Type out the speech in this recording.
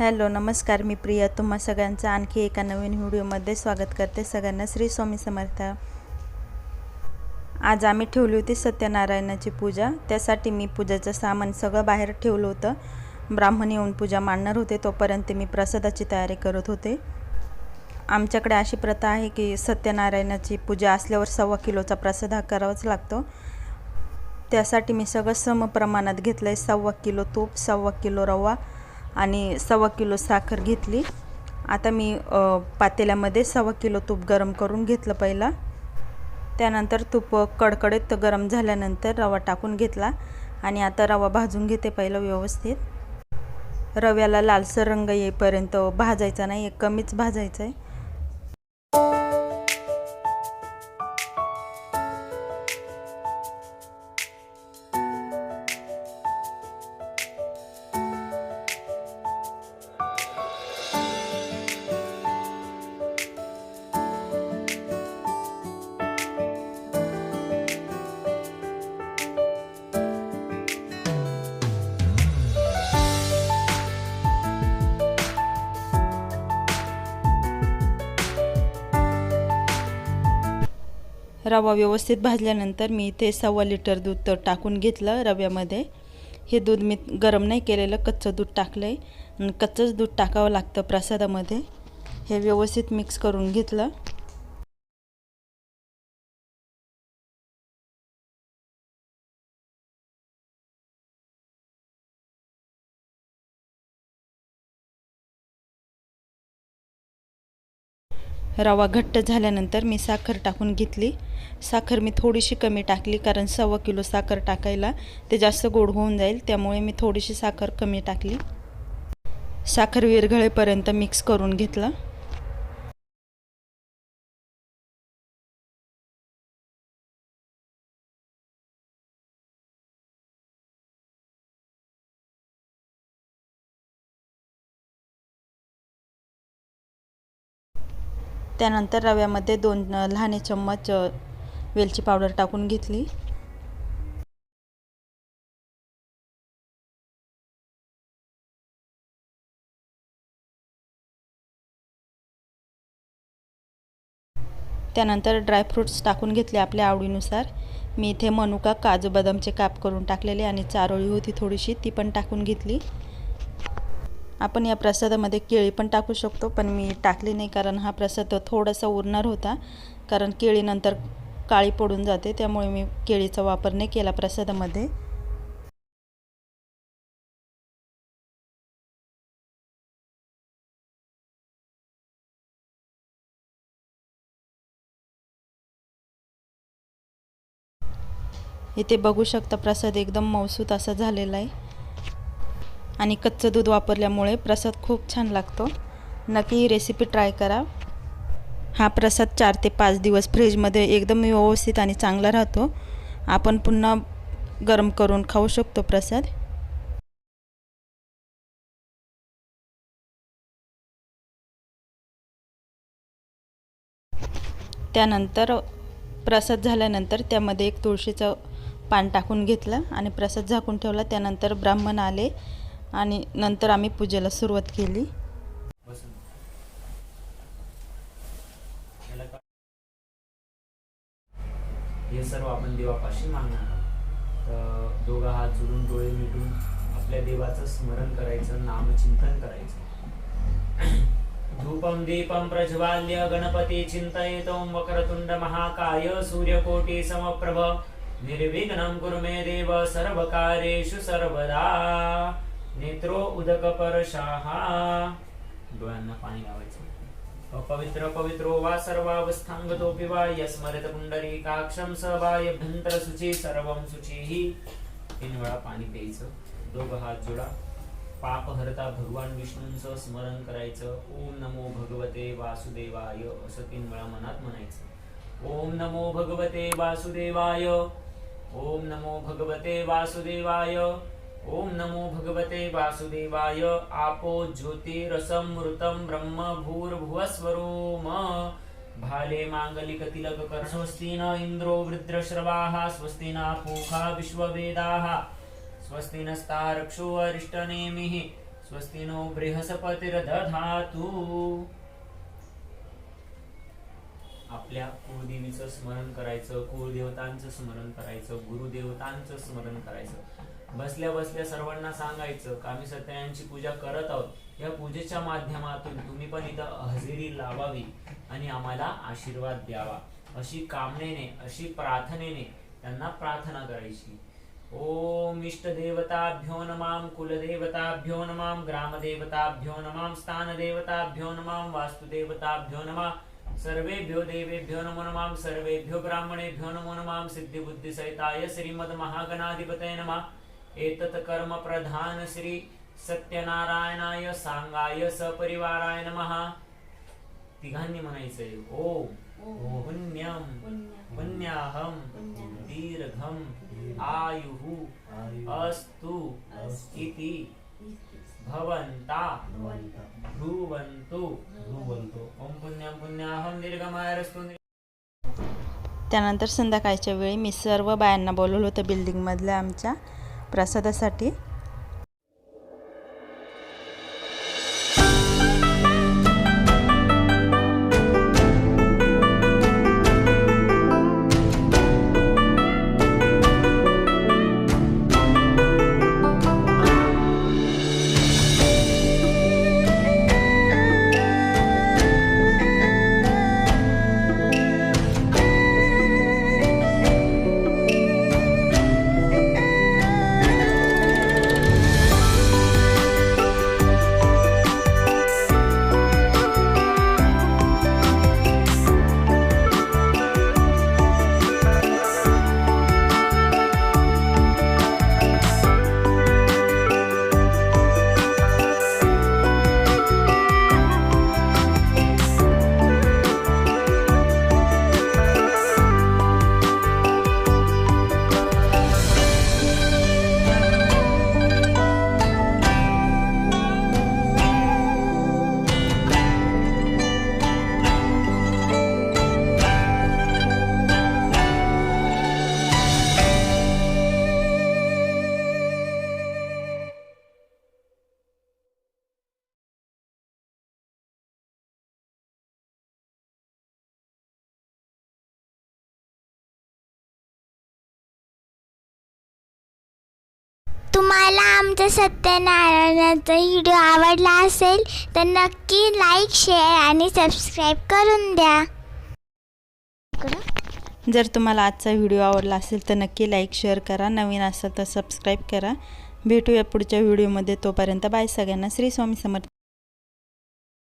Hello नमस्कार मी प्रिया. तुम्हा सगळ्यांचं आणखी एका नवीन व्हिडिओमध्ये स्वागत करते सगळ्यांना. श्री स्वामी समर्थ. आज आम्ही ठेवली होती सत्यनारायणाची पूजा. त्यासाठी मी पूजेचं सामान सगळं बाहेर ठेवलं होतं. ब्राह्मण येऊन पूजा मांडणार होते तोपर्यंत मी प्रसादाची तयारी करत होते. आमच्याकडे अशी प्रथा आहे की सत्यनारायणाची पूजा असल्यावर सव्वा किलोचा प्रसाद हा करावाच लागतो. त्यासाठी मी सगळं सम प्रमाणात घेतलं आहे सव्वा किलो तूप सव्वा किलो रवा आणि सव्वा किलो साखर घेतली. आता मी पातेल्यामध्ये सव्वा किलो तूप गरम करून घेतलं पहिला. त्यानंतर तूप कडकडीत गरम झाल्यानंतर रवा टाकून घेतला आणि आता रवा भाजून घेते पहिलं व्यवस्थित. रव्याला लालसर रंग येईपर्यंत भाजायचा नाही कमीच भाजायचं आहे रवा व्यवस्थित भाजल्यानंतर मी इथे सव्वा लिटर दूध टाकून घेतलं रव्यामध्ये. हे दूध मी गरम नाही केलेलं कच्चं दूध टाकलं आहे कच्चंच दूध टाकावं लागतं प्रसादामध्ये. हे व्यवस्थित मिक्स करून घेतलं. रवा घट्ट झाल्यानंतर मी साखर टाकून घेतली. साखर मी थोडीशी कमी टाकली कारण सव्वा किलो साखर टाकायला ते जास्त गोड होऊन जाईल त्यामुळे मी थोडीशी साखर कमी टाकली. साखर विरघळेपर्यंत मिक्स करून घेतलं. त्यानंतर रव्यामध्ये दोन लहाने चम्मच वेलची पावडर टाकून घेतली. त्यानंतर ड्रायफ्रूट्स टाकून घेतले आपल्या आवडीनुसार. मी इथे मनुका काजू बदामचे काप करून टाकलेले आणि चारोळी होती थोडीशी ती पण टाकून घेतली. आपण या प्रसादामध्ये केळी पण टाकू शकतो पण मी टाकली नाही कारण हा प्रसाद थोडासा उरणार होता. कारण केळीनंतर काळी पडून जाते त्यामुळे मी केळीचा वापर नाही केला प्रसादामध्ये. इथे बघू शकता प्रसाद एकदम मौसूत असा झालेला आहे. आणि कच्चं दूध वापरल्यामुळे प्रसाद खूप छान लागतो. नक्की ही रेसिपी ट्राय करा. हा प्रसाद चार ते पाच दिवस फ्रीजमध्ये एकदम व्यवस्थित आणि चांगला राहतो. आपण पुन्हा गरम करून खाऊ शकतो प्रसाद. त्यानंतर प्रसाद झाल्यानंतर त्यामध्ये एक तुळशीचं पान टाकून घेतलं आणि प्रसाद झाकून ठेवला. त्यानंतर ब्राह्मण आले. आणि नंतर आम्ही पूजेला सुरुवात केली. हे सर्व आपण देवापाशी मागणार आहोत. तर दोघा हात जोडून डोळे मिटून आपल्या देवाचं स्मरण करायचं नामचिंतन करायचं. धूपम दीपम प्रज्वाल्य गणपती चिंतयितं वक्रतुंड महाकाय सूर्यकोटी समप्रभ निर्विघ्नम कुरु मे देव सर्वकार्येषु सर्वदा. नेत्रो उदक परशाहा डोळ्यांना पाणी लावायचं. अपवित्र पवित्रो वा सर्वावस्थांगतोपि वा यस्मरत पुंडरीकाक्षं स वा यभ्यंतर शुची सर्वं शुचिः। तीन वेळा पाणी प्यायचं. दोघं हात जोडा. पाप हरता भगवान विष्णूंचं स्मरण करायचं. ओम नमो भगवते वासुदेवाय असं तीन वेळा मनात म्हणायचं. ओम नमो भगवते वासुदेवाय ओम नमो भगवते वासुदेवाय ओम नमो भगवते वासुदेवाय आपो ज्योतिरसं मृतं ब्रह्म भूर्भुवस्वरोम भाले मांगलिक तिलक कर स्वस्ति न इंद्रो वृद्रश्रवाः स्वस्ति न पूषा विश्ववेदाः। स्वस्ति नस्तारक्षो अरिष्टनेमिः स्वस्ति नो बृहस्पतिर्दधातु। आपल्या कुळदेवीचं स्मरण करायचं कुळदेवतांचं स्मरण करायचं गुरुदेवतांचं स्मरण करायचं. बसल्या बसल्या सर्वांना सांगायचं का आम्ही सत्यनारायणची पूजा करत आहोत. या पूजेच्या माध्यमातून तुम्ही पण इथं हजेरी लावावी आणि आम्हाला आशीर्वाद द्यावा. अशी कामनेने अशी प्रार्थनेने त्यांना प्रार्थना करायची. ओम इष्टदेवताभ्यो नमाम कुलदेवताभ्यो नमाम ग्रामदेवताभ्यो नमाम स्थानदेवताभ्यो नमाम वास्तुदेवताभ्यो नमः सर्वेभ्यो देवेभ्यो नमो नमाम सर्वेभ्यो ब्राह्मणेभ्यो नमो नमाम सिद्धिबुद्धिसहिताय श्रीमद्महागणाधिपतये नमः. एतत् कर्म प्रधान श्री सत्यनारायणाय सांगाय सपरिवाराय नमः. तिघांनी म्हणायचंय ओम पुण्यम पुण्याहम दीर्घम आयुः अस्तु इति भवन्ता. ब्रुवन्तु ओम पुण्यम पुण्याहम दीर्घमायरस्तु त्यानंतर संध्याकाळच्या वेळी मी सर्व बायांना बोलवलं होतं बिल्डिंगमधल्या आमच्या. प्रसादासाठी तुम्हाला आमचा सत्यनारायणाचा व्हिडिओ आवडला असेल तर नक्की लाईक शेअर आणि सबस्क्राईब करून द्या. जर तुम्हाला आजचा व्हिडिओ आवडला असेल तर नक्की लाईक शेअर करा. नवीन असाल तर सबस्क्राईब करा. भेटूया पुढच्या व्हिडिओमध्ये तोपर्यंत बाय सगळ्यांना. श्री स्वामी समर्थ.